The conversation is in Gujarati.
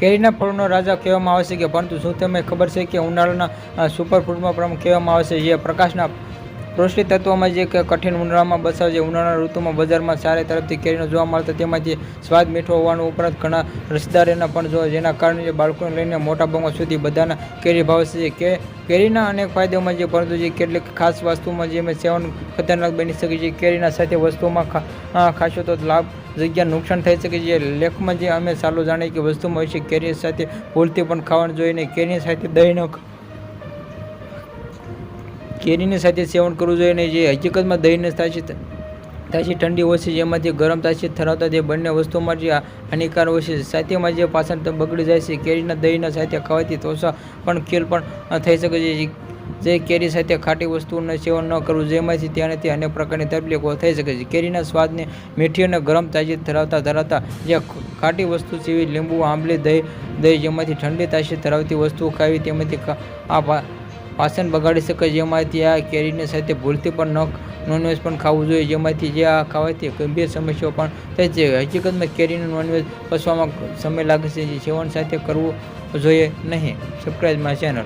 કેરીના ફળનો રાજા કહેવામાં આવે છે કે, પરંતુ શું તમને ખબર છે કે ઉનાળાના સુપરફૂડમાં પ્રમુખ કહેવામાં આવે છે, જે પ્રકાશના પૌષ્ટિક તત્વોમાં જે કઠિન ઉનાળામાં બસાવ જે ઉનાળાના ઋતુમાં બજારમાં સારી તરફથી કેરીનો જોવા મળતા તેમાંથી સ્વાદ મીઠો હોવાનું ઉપરાંત ઘણા રસદાર એના પણ જોવા જેના કારણે જે બાળકોને લઈને મોટા ભાગમાં સુધી બધાના કેરી ભાવે છે. કે કેરીના અનેક ફાયદાઓમાં જે પરંતુ જે કેટલીક ખાસ વસ્તુમાં જે અમે સેવન ખતરનાક બની શકે છે. કેરીના સાથે વસ્તુમાં ખાસો તો લાભ જગ્યા નુકસાન થઈ શકે છે. લેખમાં જે અમે ચાલુ જાણીએ કે વસ્તુમાં હોય છે, કેરી સાથે ભૂલથી પણ ખાવાનું જોઈએ નહીં. કેરીની સાથે દહીંનો કેરીની સાથે સેવન કરવું જોઈએ નહીં જે હકીકતમાં દહીંને તાજી તાજી ઠંડી હોય છે જેમાંથી ગરમ તાજી ધરાવતા તે બંને વસ્તુમાં જે હાનિકારક હોય છે, સાથેમાં જે તો બગડી જાય છે, કેરીના દહીંના સાથે ખાવાથી ત્વચા પણ ખેલ પણ થઈ શકે છે. જે કેરી સાથે ખાટી વસ્તુઓનું સેવન ન કરવું, જેમાંથી ત્યાંથી અનેક પ્રકારની તકલીફો થઈ શકે છે. કેરીના સ્વાદને મીઠી અને ગરમ તાજી ધરાવતા ધરાવતા જે ખાટી વસ્તુ જેવી લીંબુ, આંબલી, દહીં દહીં જેમાંથી ઠંડી તાજી ધરાવતી વસ્તુઓ ખાવી, તેમાંથી આ પાચન બગાડી શકે જેમાંથી આ કેરીની સાથે ભૂલથી પણ ન નોનવેજ પણ ખાવું જોઈએ. જેમાંથી જે આ ખાવાથી ગંભીર સમસ્યાઓ પણ થઈ છે. હકીકતમાં, કેરીનું નોનવેજ પસવામાં સમય લાગે છે. જે સેવન સાથે કરવું જોઈએ નહીં. Subscribe my channel